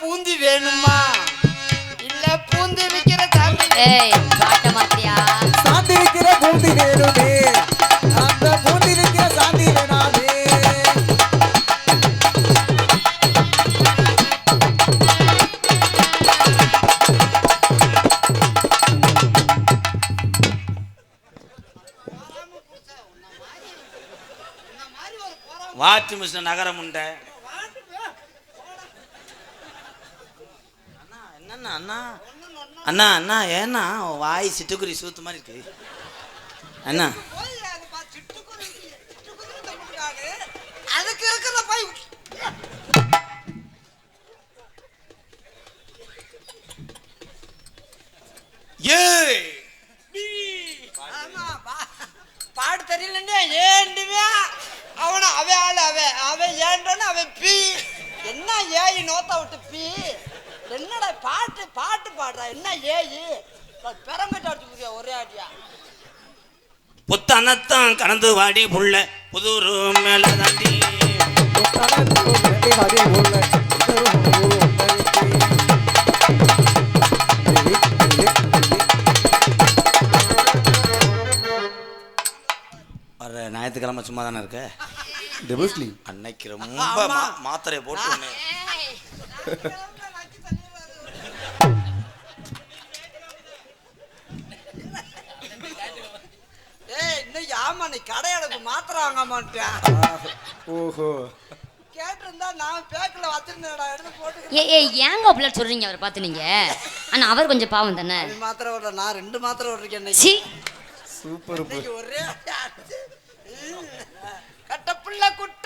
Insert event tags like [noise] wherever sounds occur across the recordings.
பூந்தி வேணுமா? இல்ல பூந்தி விக்கிற சாமி ஏய் பாட்ட மாத்தியா சாந்தி இருக்கிற பூந்தி வேணுமே. அந்த பூந்தி இருக்கிற சாந்தி வேணாமே. வாட்டு மிஷின் நகரம் உண்ட அண்ணா என்னண்ணா அண்ணா அண்ணா அண்ணா ஏன்னா வாய் சிட்டுக்குருவி சூத்து மாதிரி இருக்கு. அண்ணா. போய் அதுக்கு இருக்கிற ஆமா, பா- பாடு தெரியலன்னு ஏண்டுவே அவன அவன் ஆளு அவன் அவன் ஏண்டோன்னு அவன் பீ என்ன ஏய் நோத்த விட்டு பீ என்னடா பாட்டு பாட்டு பாடுறா. என்ன ஏயி? பெரம்பிட்டு அடிச்சுக்கிறியா ஒரே அடியா. புத்தனத்தான் கடந்து வாடி புள்ள புதூர் மேல தாண்டி. வர ஞாயிற்றுக்கிழமை சும்மா தானே இருக்க அன்னைக்கு ரொம்ப மாத்திரையை போட்டு ஆமா நீ கடை எனக்கு மாத்திரை வாங்க மாட்டேன் ஓஹோ. கேட்டிருந்தா நான் பேக்கில் வச்சிருந்தேன்டா எடுத்து போட்டு ஏய் ஏய் ஏங்க அப்படிலாம் சொல்றீங்க அவரை பார்த்து நீங்க? ஆனா அவர் கொஞ்சம் பாவம் தானே? அது மாத்திரை விடல நான் ரெண்டு மாத்திரை விட்ருக்கேன் இன்னைக்கு. சி. சூப்பர் இன்னைக்கு ஒரே. கட்டப்புள்ள குட்ட.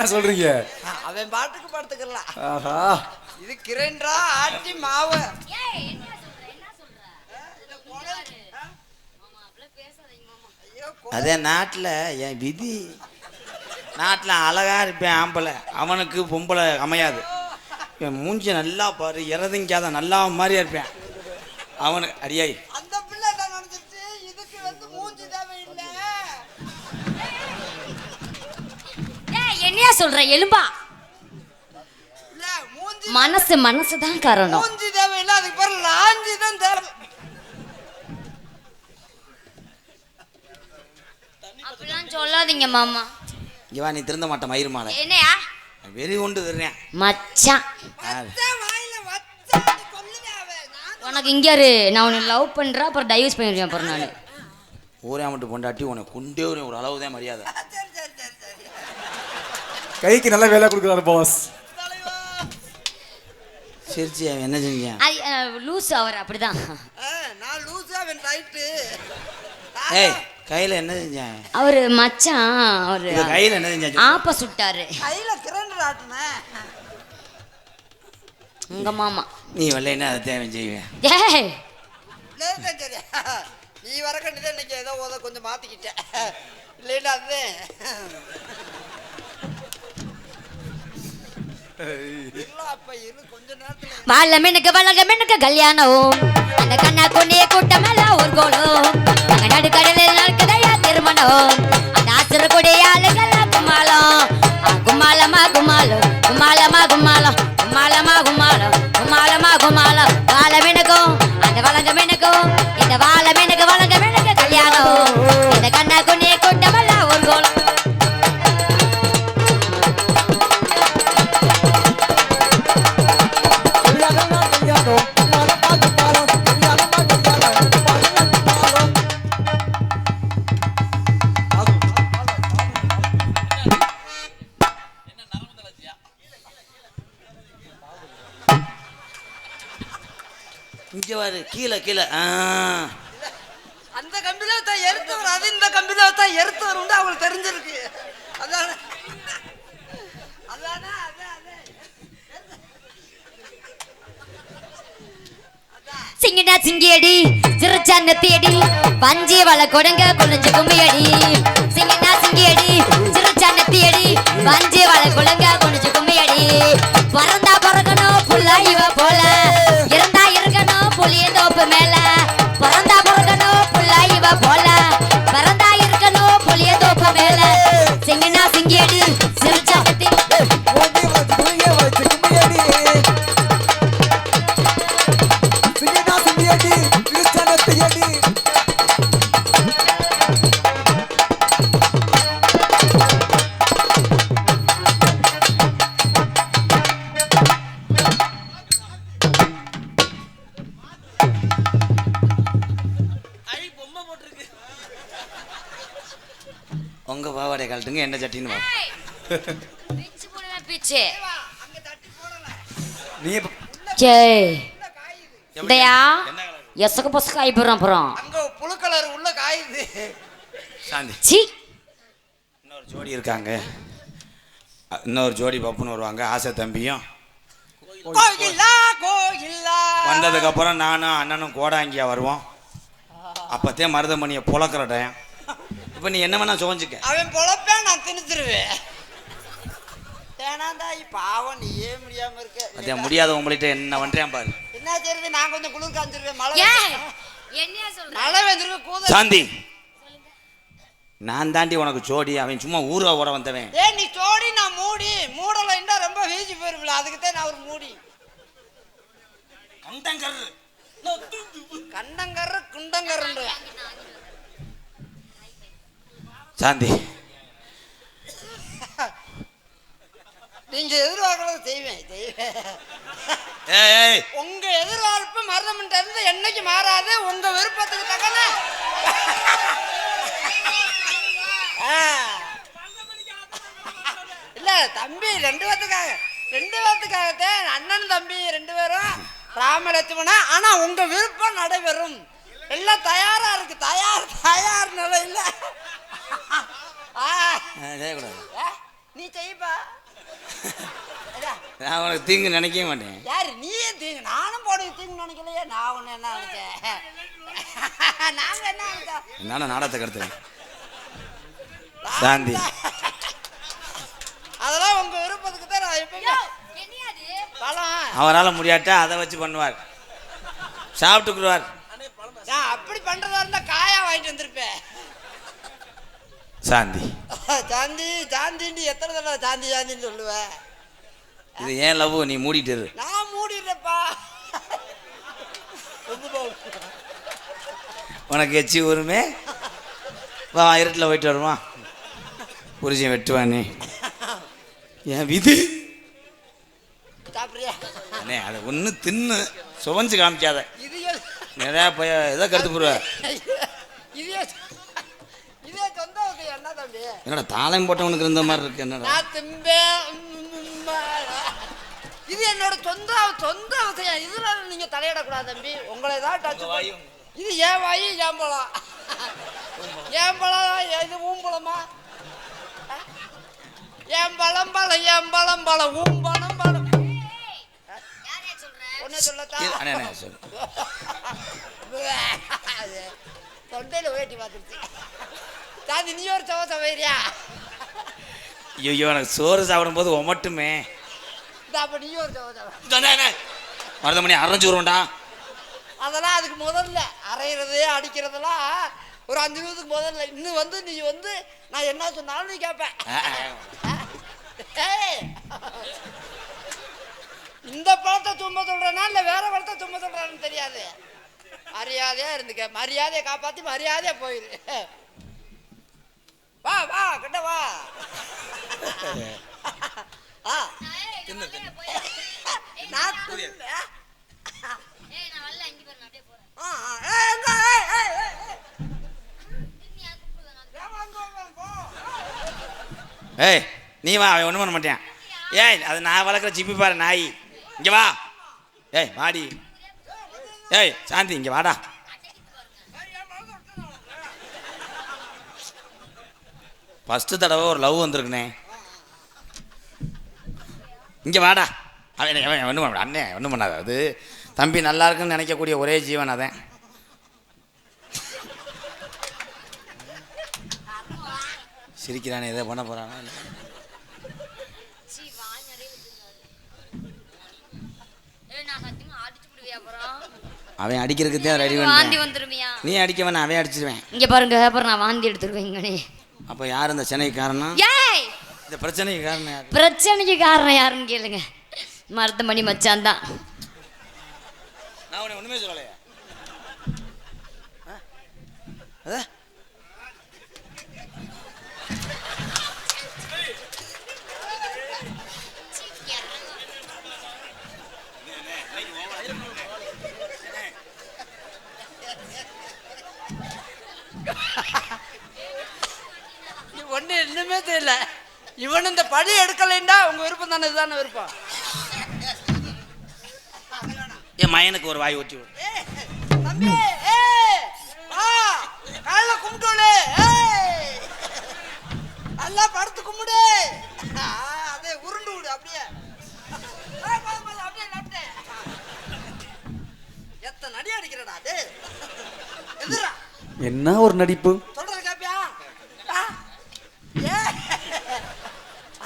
என்ன சொல்றீங்க? அவன் பாட்டுக்கு படுத்துக்கலாம் ஆஹா. இது கிரைண்டரா ஆட்டி மாவு. அதே நாட்டில் என் விதி நாட்டில் அழகா இருப்பேன் ஆம்பளை. அவனுக்கு பொம்பளை அமையாது. என் மூஞ்சி நல்லா பாரு இறதிங்காத நல்லா மாதிரியா இருப்பேன். அவனுக்கு அடியாய். சொல்ற எலும்பா. மனசு மனசு தான் காரணம். மூஞ்சி தேவையில்லை அதுக்கு பேர் லாஞ்சி தான் தேவை. அப்படிலாம் சொல்லாதீங்க மாமா. இவன் நீ திருந்த மாட்டேன் மயிர் மாலை. என்னையா? வெறி கொண்டு தர்றேன் மச்சான். உனக்கு இங்க இரு நான் உன்னை லவ் பண்றேன் அப்புறம் டைவர்ஸ் பண்ணிடுவேன் அப்புறம் நான். ஊரே மட்டும் பொண்டாட்டி உனக்கு கொண்டே ஒரு ஒரு அளவு தான் மரியாதை கைக்கு நல்ல வேலை கொடுக்குறாரு பாஸ் தலைவா சிரிச்சு அவன் என்ன செஞ்சான்? அது லூஸ் அவர் அப்படிதான். நான் லூசு அவன் ரைட்டு ஏய் கையில் என்ன செஞ்சான்? அவரு மச்சான் அவரு கையில் என்ன செஞ்சான். ஆப்ப சுட்டாரு கையில கிரைண்டர் ஆட்டினேன் உங்க மாமா. நீ வரலைன்னா அதை தேவை செய்வேன்? ஏய். நீ வர கண்டிதான் இன்னைக்கு ஏதோ உத கொஞ்சம் மாத்திக்கிட்டேன் இல்லைன்னா அதுதான் இல்ல அப்ப இரு கொஞ்ச நேரத்துல வாழமெனுக்கு வழங்கமெனுக்கு கல்யாணம். அந்த கண்ணா கொண்டே கூட்டமெல்ல ஒரு கோலம். அங்க நடுக்கடலில் நடக்குதையா திருமணம். அந்த ஆசிர கொடிய ஆளுகள் கீழே அந்த கம்பியில தான் எடுத்து வரும் அது இந்த கம்பியில தான் எடுத்து வரும் அவங்களுக்கு தெரிஞ்சிருக்கு. அதான்? அதானா சிங்கினா சிங்கியடி சிறுச்சான தேடி பஞ்சி வள கொடங்க புளிஞ்சு கும்மியடி. சிங்கினா சிங்கியடி சிறுச்சான தேடி பஞ்சி வள கொடங்க புளிஞ்சு கும்மியடி. பறந்தா பறக்கணும் புள்ளா இவ போல. இருந்தா புளிய தோப்பு மேல. பறந்தா பறக்கணும் புல்லா இவ போல. பறந்தா இருக்கணும் புளிய தோப்பு மேல. சிங்கினா சிங்கியடி என்ன சட்டின்னு வா. பிச்சு போடுவேன் பிச்சு. அங்க தட்டி போடல நீ காயுது இதையா என்ன கலர் எசக்கு பசக்கு ஆயிப்போறோம் அப்புறம். அங்க புழு கலர் உள்ள காயுது. சாந்தி. சி. இன்னொரு ஜோடி இருக்காங்க. இன்னொரு ஜோடி பப்புன்னு வருவாங்க. ஆசை தம்பியும். கோயிலா கோயிலா. வந்ததுக்கு அப்புறம் நானும் அண்ணனும் கோடாங்கியா வருவோம். அப்பத்தே மருதமணியை புழக்கிற டைம் இப்போ நீ என்ன வேணா சோஞ்சுக்க அவன் பொழப்பேன் நான் திணிச்சிருவேன். தேனாந்தாய் பாவம் நீயே முடியாம இருக்க. அதே முடியாத உங்கள்கிட்ட என்ன பண்றேன் பாரு. என்ன செய்யறது நான் கொஞ்சம் குளிர் காஞ்சிருவேன். மழை ஏன் என்னையா சொல்ற? மழை வந்துருவேன் கூத சாந்தி. நான் தாண்டி உனக்கு ஜோடி அவன் சும்மா ஊரை ஓட வந்தவன். ஏ நீ சோடி நான் மூடி. மூடலைன்னா ரொம்ப வீசி போயிருவில அதுக்கு தான் நான் ஒரு மூடி. கண்டங்கர்ற குண்டங்கர்ன்ற சாந்தி. நீங்க எதிர்பார்க்கறத செய்வேன் செய்வேன். உங்க எதிர்பார்ப்பு மருதமன்ட்ட இருந்து என்னைக்கு மாறாது உங்க விருப்பத்துக்கு தக்கன. இல்ல தம்பி ரெண்டு பேர்த்துக்காக ரெண்டு பேர்த்துக்காகத்தான் அண்ணன் தம்பி ரெண்டு பேரும் ராமலட்சுமணா ஆனா உங்க விருப்பம் நடைபெறும். எல்லாம் தயாரா இருக்கு தயார் தயார் நிலையில. செய்யக்கூடாது. நீ செய்ப்பா அதான். நான் உனக்கு தீங்கு நினைக்கவே மாட்டேன். யாரு நீயே தீங்கு. நானும் போட தீங்கு நினைக்கலையே. நான் ஒண்ணு என்ன நினைச்சேன்? நாங்க என்ன நினைச்சோம்? நானும் நாடகத்தை கடுத்துறேன். சாந்தி. அதெல்லாம் உங்க விருப்பத்துக்கு தான் நான் பழம். அவரால் முடியாட்டா அதை வச்சு பண்ணுவார். சாப்பிட்டுக்குருவார். நான் அப்படி பண்றதா இருந்தா காயா வாங்கிட்டு வந்திருப்பேன். சாந்தி. சாந்தி சாந்தின்னு எத்தனை தடவை சாந்தி சாந்தின்னு சொல்லுவேன் இது ஏன் லவ்? நீ மூடிட்டு நான் மூடிடுறேப்பா உனக்கு எச்சி ஊருமே? வா இருட்டில் போயிட்டு வருமா? புரிஜன் வெட்டுவானே. என் விதி? அண்ணே அதை ஒன்று தின்னு சுவஞ்சு காமிக்காத. நிறையா போய் எதை கருத்து போடுவ இதே இதே சொந்த விஷயம் என்ன தம்பி என்னடா தாளம் போட்டவனுக்கு இருந்த மாதிரி இருக்கு என்னடா? இது என்னோட சொந்த சொந்த விஷயம் இதுல நீங்க தலையிடக்கூடாது தம்பி. உங்களை தான் டச் இது ஏன் வாயி ஏன் பழம். ஏன் பழம் இது ஊம்பழமா ஏன் பழம் பழம் ஏன் பழம் பழம். ஊம்பழம் பழம் ஒன்னே சொல்லத்தா இது- அண்ணே அண்ணே சொல்லு. [laughs] தொண்டையில வேட்டி பார்த்துருச்சு. தாதி நீ ஒரு சவ சவைரியா ஐயோ எனக்கு சோறு சாப்பிடும்போது ஒமட்டுமே. இந்த அப்ப நீ ஒரு சவ சவை மருதமணி அரைஞ்சு அதெல்லாம் அதுக்கு முதல்ல அரைகிறது அடிக்கிறதெல்லாம் ஒரு அஞ்சு நிமிஷத்துக்கு முதல்ல. இன்னும் வந்து நீ வந்து நான் என்ன சொன்னாலும் நீ கேட்பேன். இந்த பழத்தை தும்ப சொல்றேனா இல்ல வேற பழத்தை தும்ப சொல்றான்னு தெரியாது? மரியாதையா இருந்துக்க. மரியாதையை காப்பாத்தி மரியாதையா போயிரு. வா வா கிட்ட வா. ஆ, நான் தின்னு- ஏய், நீ வா அவன் ஒன்றும் பண்ண மாட்டேன் ஏய் அது நான் வளர்க்குற சிப்பி பாரு நாய். இங்கே வா. ஏய் வாடி. ஏய் சாந்தி இங்கே வாடா. ஃபஸ்ட்டு தடவை ஒரு லவ் வந்திருக்குனே. இங்கே வாடா. அவன் அவன் ஒன்றும் பண்ண அண்ணே ஒன்றும் பண்ணாத. அது தம்பி நல்லா இருக்குன்னு நினைக்கக்கூடிய ஒரே ஜீவன் அதான் சிரிக்கிறானே எதை பண்ண போறானா இல்ல. அவன் அடிக்கிறதுக்கு தான் ரெடி வந்துருமியா? நீ அடிக்க வேணாம் அவன் அடிச்சிருவேன். இங்க பாருங்க அப்புறம் நான் வாந்தி எடுத்துருவேங்கனே அப்போ யார் இந்த சென்னைக்கு காரணம் ஏய்! இந்த பிரச்சனைக்கு காரணம் யார்? பிரச்சனைக்கு காரணம் யாருன்னு கேளுங்க. மருத்துவமணி மச்சான் தான் நான் உன்னை ஒன்றுமே சொல்லலையா. ஆ? இன்னுமே தெரியல. இவன் இந்த படி எடுக்கலைண்டா உங்க விருப்பம் தானே இதுதானே விருப்பம்? என் மயனுக்கு ஒரு வாய் ஊற்றி விடு. காலைல கும்பிட்டு ஏய் நல்லா படுத்து கும்பிடு. ஆ, அதே உருண்டு விடு அப்படியே. அப்படியே எத்தனை அடி அடிக்கிறடா அது என்ன ஒரு நடிப்பு சொல்றது கேப்பியா ஆ? ஏய்,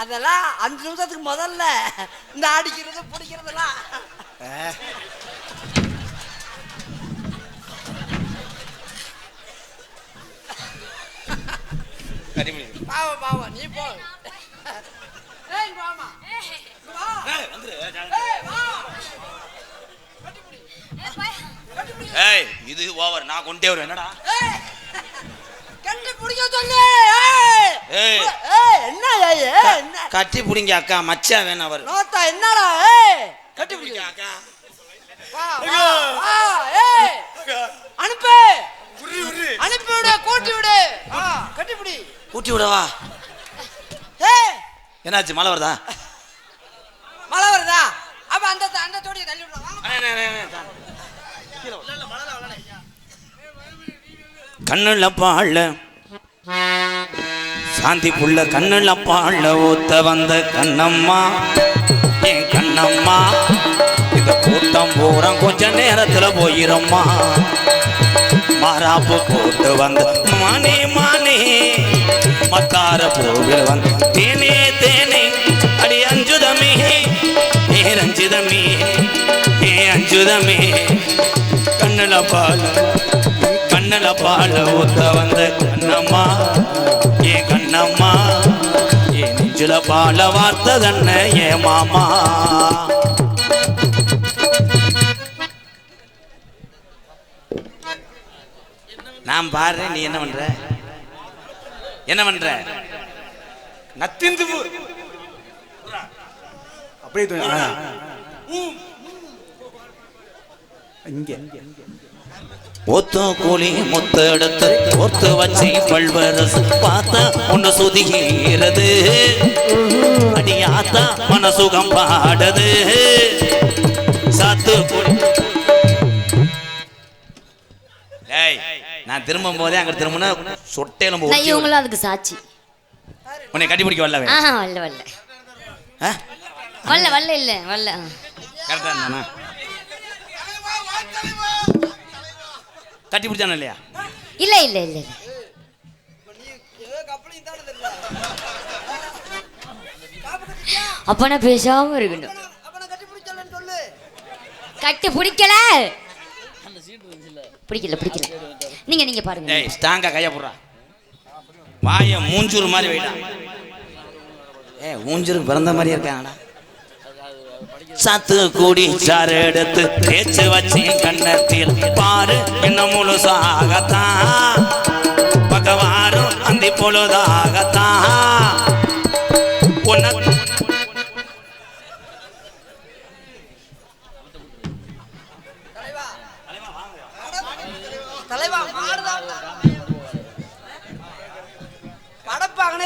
அதெல்லாம் அஞ்சு நிமிஷத்துக்கு முதல்ல. இந்த அடிக்கிறது பிடிக்கிறதெல்லாம். கரிமணி. பாவம் பாவம். நீ போ. ஏய் இங்க வாமா இங்க வா வந்துரு. ஏய் வா. கட்டிப்பிடி. கட்டிப்பிடி. ஏய் இது ஓவர். நான் கொண்டே வருவேன். என்னடா? கட்டி பிடிக்க சொல்லு. என்ன என்ன? கட்டி பிடிங்க அக்கா. மச்சா வேணும் அவர். நோத்தா என்னடா கட்டி பிடிக்க அக்கா. அனுப்பு. அனுப்பி விடு கூட்டி விடு. வா கட்டி விடவா ஏய். என்னாச்சு மழை வருதா? மழை வருதா? அப்ப அந்த அந்த தோடியை தள்ளி விடுறோம் வாங்க. கண்ணுல பாழ. சாந்தி புள்ள கண்ணுல பாழ ஊத்த வந்த கண்ணம்மா. என் கண்ணம்மா? இந்த கூட்டம் பூரம் கொஞ்ச நேரத்துல போயிரம்மா. மாறாப்பு போட்டு வந்த மானே மானே. மத்தார பூவில் வந்த தேனே தேனே. அடி அஞ்சுதமே ஏ ரஞ்சிதமே ஏ அஞ்சுதமே. கண்ணுல பால கண்ணுல பால ஊத்த வந்த கண்ணம்மா. ஏ கண்ணம்மா ஏ நெஞ்சுல பால வார்த்ததன்ன? ஏ மாமா? நான் பாடுறேன் நீ என்ன பண்ற? என்ன பண்ற? நத்திந்து அப்படியே. இங்க. ஒத்து கூலி முத்து எடுத்து ஒத்து வச்சு பல்வரசு பார்த்தா ஒன்று சுதிகிறது அடியாத்தா மனசுகம் பாடுது. சாத்து ஏய் நான் திரும்பும் போதே அங்க திரும்பினா சொட்டையிலும் நான் இவங்களும் அதுக்கு சாட்சி. உன்னை கட்டிப்பிடிக்க வரல ஆஹா வரல வரல. வரல வரல இல்ல வரல. கரெக்டா இருந்தானா? கட்டி பிடிச்சானே இல்லையா? இல்ல இல்ல இல்ல இல்ல. அப்பனா பேசாம இருக்கணும். கட்டி பிடிக்கல? பிடிக்கல பிடிக்கல. நீங்க நீங்க பாருங்க. ஏய் ஸ்டாங்கா கைய போடுறா. வாய மூஞ்சூர் மாதிரி வைடா. ஏ மூஞ்சூருக்கு பிறந்த மாதிரியே இருக்காங்கடா. சத்து கூடி சாறு எடுத்து பேச்சு வச்சு கண்ணத்தில் பாரு இன்னும் முழுசாகத்தான். பகவாரும் அந்தி பொழுதாகத்தான். மாடுதான்.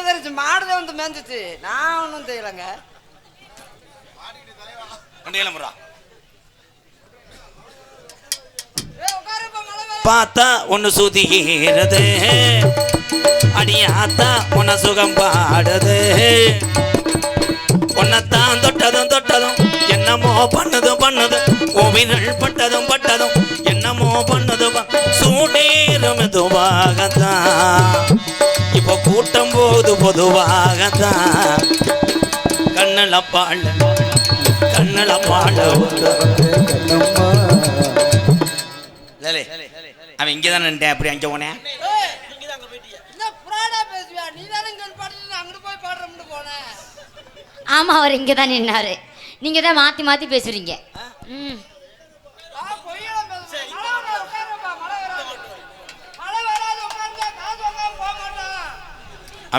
தெரிஞ்சு மாடுதான் வந்து மேஞ்சிச்சு. நான் ஒன்றும் தெரியலங்க கொண்டு ஏழமுறா பார்த்தா ஒன்று சுதிகிறது அடியாத்தா உன்னை சுகம் பாடுது. உன்னைத்தான் தொட்டதும் தொட்டதும் என்னமோ பண்ணுது பண்ணுது. உன் பட்டதும் பட்டதும் என்னமோ பண்ணதும் சூடேறும் மெதுவாகத்தான். இப்போ கூட்டம் போது பொதுவாகத்தான். கண்ணல பாழ கண்ணல லேலே, அவன் இங்கே தான் நின்ட்டேன் அப்படி அங்கே போனேன் ஆமா அவர் இங்க தான் நின்னாரு. நீங்க தான் மாத்தி மாத்தி பேசுறீங்க. ம்.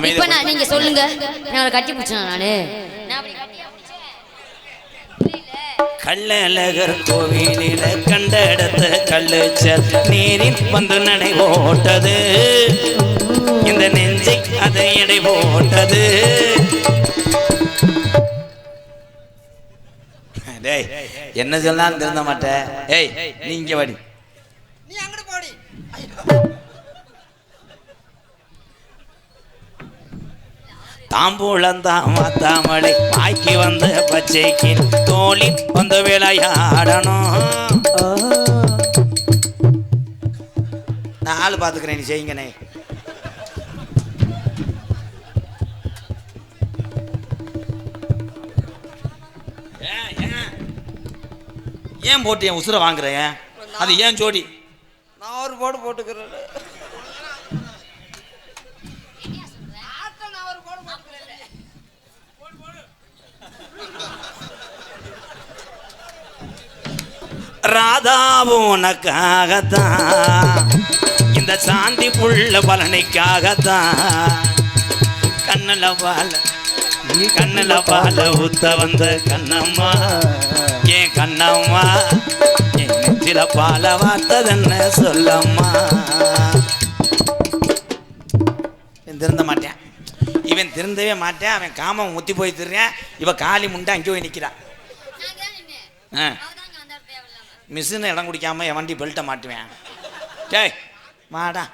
இப்ப நான் நீங்க சொல்லுங்க. நான் அவரை கட்டி பிடிச்சேன் நானு நான் அப்படி கட்டியா பிடிச்சேன்? கள்ளழகர் கோவிலில கண்ட இடத்த கல்லுச்சல் நீரில் வந்து நடை போட்டது இந்த நெஞ்சை அதை எடை போட்டது. டேய் என்ன சொன்னாலும் திருந்த மாட்டேன் ஏய் நீ இங்க வாடி. நீ அங்கிட்டு போடி. தாம்பூளந்தாம் மாத்தாமலை வாய்க்கு வந்த பச்சைக்கு தோழி வந்து விளையாடணும். நான் ஆள் பார்த்துக்கிறேன் நீ செய்யுங்கண்ணே. ஏன், ஏன் போட்டு என் உசுரை வாங்குறேன் அது ஏன் ஜோடி? நான் ஒரு போடு போட்டுக்கிறேன் ஆட்டை நான் ஒரு போடு போட்டுக்கிறேன் ராதாவும் உனக்காகத்தான் இந்த சாந்தி புள்ள பழனிக்காகத்தான் கண்ணுல பால கண்ணுல பால ஊத்த வந்த கண்ணம்மா. ஏன் கண்ணம்மா? என் நெஞ்சில பால வார்த்ததென்ன சொல்லம்மா? இவன் திருந்த மாட்டேன். இவன் திருந்தவே மாட்டேன். அவன் காமம் முத்தி போய் திருறேன் இவ காலி முண்டை அங்கே போய் நிற்கிறான் ஆ. மிஷின் இடம் குடிக்காம என் வண்டி பெல்ட்டை மாட்டுவேன். டேய். வாடா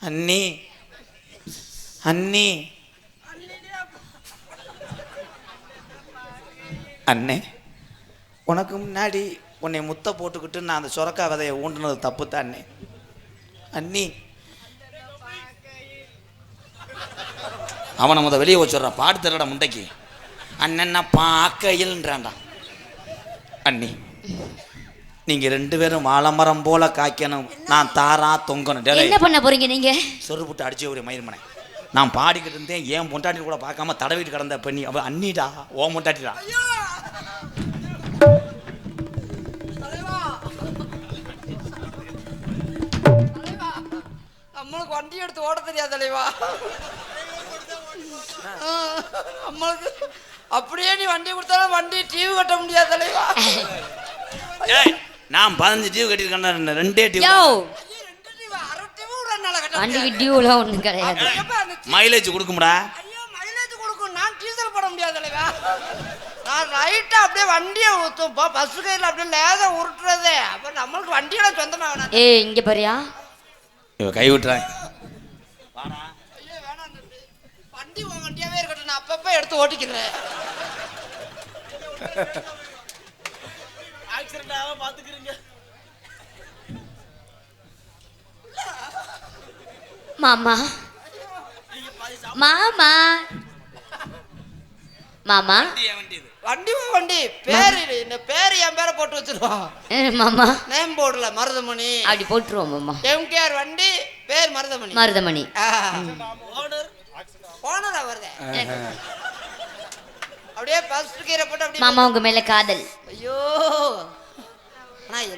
அண்ணி. அண்ணி. அண்ணே உனக்கு முன்னாடி உன்னை முத்தை போட்டுக்கிட்டு நான் அந்த சுரக்கா விதையை ஊண்டுனது தப்பு தான் அண்ணே. அண்ணி. அவனை முத வெளியே வச்சுட்றான் பாடு தரடா முண்டைக்கு. அண்ணன்னா பார்க்கையில்ன்றான்டா அண்ணி. நீங்க ரெண்டு பேரும் வாழைமரம் போல காய்க்கணும். நான் தாரா தொங்கணும். என்ன பண்ண போறீங்க நீங்க? சொருப்புட்டு அடிச்சு ஒரு மயிர்மனை நான் பாடிக்கிட்டு இருந்தேன் ஏன் பொண்டாட்டி கூட பார்க்காம தடவிட்டு கிடந்த பெண்ணி. அவ அண்ணிடா ஓ பொண்டாட்டிடா. நம்மளுக்கு வண்டி எடுத்து ஓட தெரியாது தலைவா நம்மளுக்கு அப்படியே நீ வண்டி கொடுத்தாலும் வண்டி டிவி கட்ட முடியாது தலைவா ஏய் நான் பதினஞ்சு டியூ கட்டியிருக்கேன் ரெண்டே டியூ. வண்டிக்கு டியூலாம் ஒண்ணும் கிடையாது. மைலேஜ் கொடுக்கும்டா. ஐயோ மைலேஜ் கொடுக்கும். நான் டீசல் போட முடியாது தலைவா நான் ரைட்டா அப்படியே வண்டியை ஊத்தும். பஸ் கையில் அப்படியே லேசா உருட்டுறதே. அப்ப நம்மளுக்கு வண்டியோட சொந்தமா வேணாம். ஏய் இங்க பாரியா? இவ கை விட்டுறான் ஐயோ வேணாம் தம்பி. வண்டி உன் வண்டியாவே இருக்கட்டும். நான் அப்பப்ப எடுத்து ஓட்டிக்கிறேன். மாமா. மாமா. மாமா. வண்டி வண்டி பேரு இந்த பேரு என் பேரை போட்டு வச்சிருவோம் மாமா. நேம் போர்டுல மருதமணி. அப்படி போட்டுருவோம் மாமா. எம்கேஆர் வண்டி பேர் மருதமணி. மருதமணி. ஓனர். வருதே. அப்படியே ஃபர்ஸ்ட் கீரை போட்டு அப்படியே மாமா உங்க மேல காதல். ஐயோ.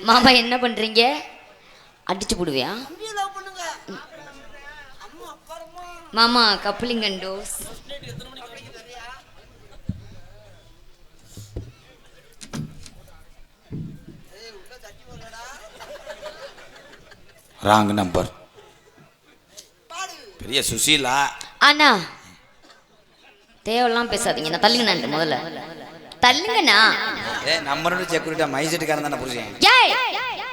மாமா என்ன பண்றீங்க? அடிச்சு போடுவியா? தம்பியை லவ் பண்ணுங்க. அம்மா அப்பாருமா மாமா கப்ளிங் அண்ட் டோஸ் ராங் நம்பர் பெரிய சுசீலா. அண்ணா. தேவையெல்லாம் பேசாதீங்க. நான் தள்ளுங்கண்ணா முதல்ல. தள்ளுங்கண்ணா. ஏ நம்மளோட செக்யூரிட்டா மைசெட்டுக்காரன் தானே புரிஞ்சேன் ஏய்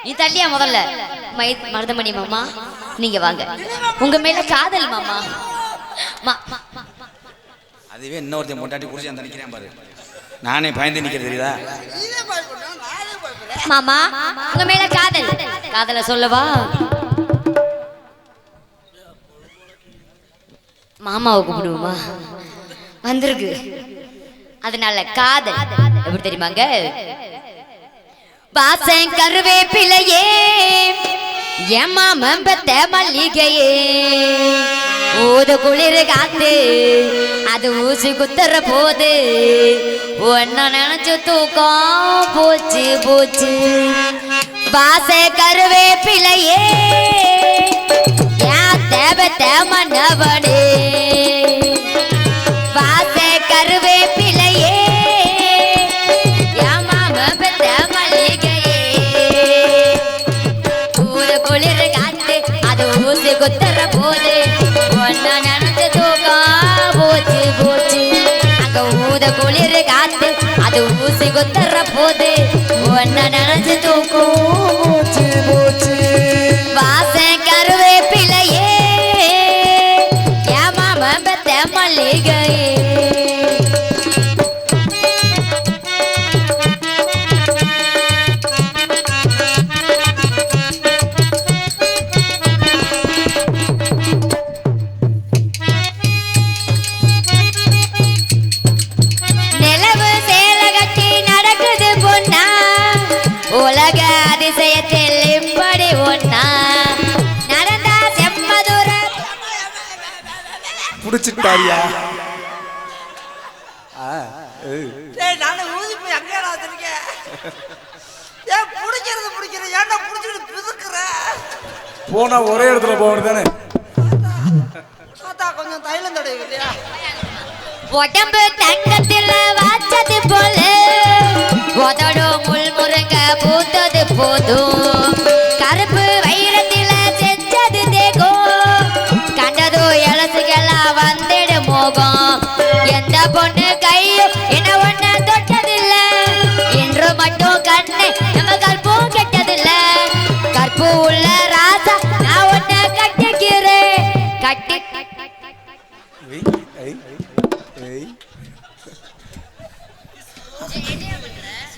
நீ தள்ளியா முதல்ல? மை மருதமணி மாமா நீங்க வாங்க. உங்க மேல காதல் மாமா. அதுவே இன்னொருத்தன் பொண்டாட்டி குடிச்சு அந்த நிற்கிறேன் பாரு. நானே பயந்து நிற்கிறது தெரியுதா? மாமா உங்க மேல காதல். காதல சொல்லவா? மாமாவை கூப்பிடுவோமா? வந்திருக்கு. அதனால காதல். எப்படி தெரியுமாங்க? பாசம் கருவேப்பிலையே ஏமா மம்பத்த மல்லிகையே. ஊது குளிர் காத்து அது ஊசி குத்துற போது ஒன்ன நினைச்சு தூக்கம் போச்சு போச்சு. பாச கருவேப்பிலையே ஏன் தேவை மன்னவனே. அங்க குளிர் காத்து அது ஊசி குத்துற போது ஒன்ன நினைச்சு தூக்கும். மூச்சு மூச்சு புடிச்சிட்டாரியா ஆ, ஏய். டேய் நானும் ஊதி போய் அங்கேடா வச்சிருக்கேன். ஏன் பிடிக்கிறது பிடிக்கிற ஏன்டா பிடிச்சிட்டு பிதுக்குற? போனா ஒரே இடத்துல போக தானே தாத்தா கொஞ்சம் தைலம் தடவை இல்லையா? உடம்பு தங்கத்தில் வாச்சது போல. உதடு முள் முருங்க பூத்தது போதும். கருப்பு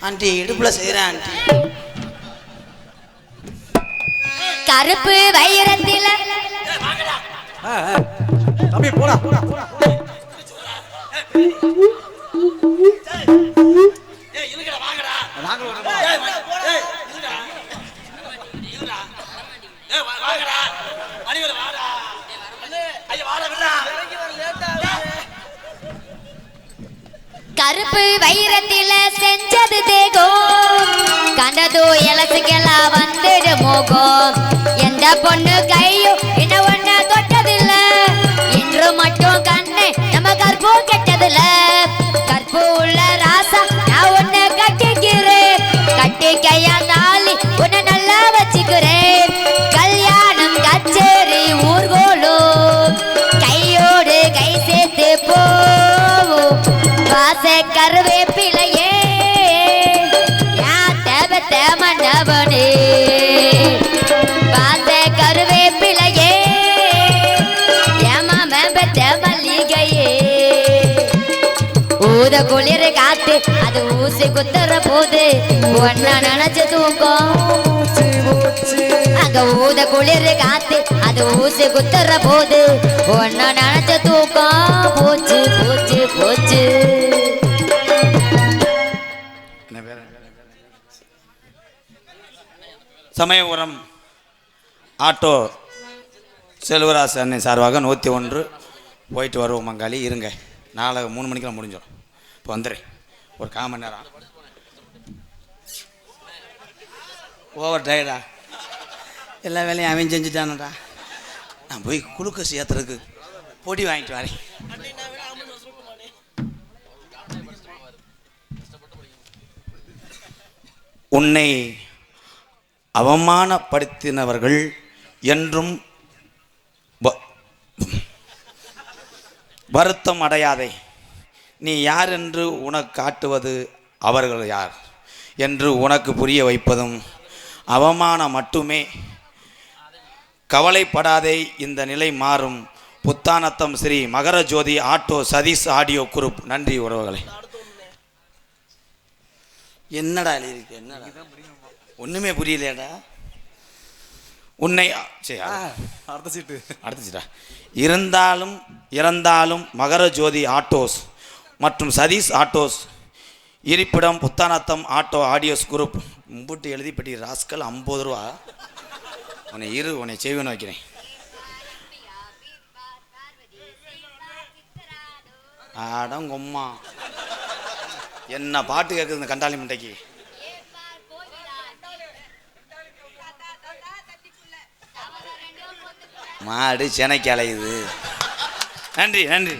ஆண்டி இடுப்புல செய்கிறேன் ஆண்டி. கருப்பு வைரத்தில. ஆ, ஆ. தம்பி போடா. ஊத குளிர் காத்து. அது ஊசி குத்துற போது ஒன்னா நினைச்சு தூக்கம். அங்க ஊத குளிர் காத்து அது ஊசி குத்துற போது ஒன்னா நினைச்சு தூக்கம். போச்சு போச்சு போச்சு. சமயபுரம் ஆட்டோ செல்வராசு அன்னை சார்பாக நூற்றி ஒன்று போயிட்டு வருவோம் மங்காளி. இருங்க. நாளை மூணு மணிக்கெல்லாம் முடிஞ்சிடும். இப்போ வந்துடுறேன். ஒரு கால் மணி நேரம். ஓவர் டயர்டா எல்லா வேலையும் அவன் செஞ்சுட்டானடா. நான் போய் குளுக்க சேர்த்துறதுக்கு பொடி வாங்கிட்டு வரேன். உன்னை அவமானப்படுத்தினவர்கள் என்றும் வருத்தம் அடையாதே. நீ யார் என்று உனக்கு காட்டுவது அவர்கள் யார் என்று உனக்கு புரிய வைப்பதும் அவமானம் மட்டுமே. கவலைப்படாதே இந்த நிலை மாறும். Puthanatham Sri Makara Jyothi auto Sathish audio group. நன்றி உறவுகளே. என்னடா எழுதியிருக்கு என்னடா? ஒண்ணுமே புரியலையாடா. உன்னை சரி அடுத்த. சீட்டு. இருந்தாலும் இறந்தாலும் மகர ஜோதி ஆட்டோஸ் மற்றும் சதீஷ் ஆட்டோஸ். இருப்பிடம் புத்தானத்தம் ஆட்டோ ஆடியோஸ் குரூப். மும்பிட்டு எழுதிப்பட்டி ராஸ்கல் ஐம்பது ரூபா. உன்னை இரு உன்னை செய்வன வைக்கிறேன். அடங்கொம்மா என்ன பாட்டு கேட்குது இந்த கண்டாளி மண்டைக்கு. மாடு சென்னைக்கு அலையுது. நன்றி நன்றி.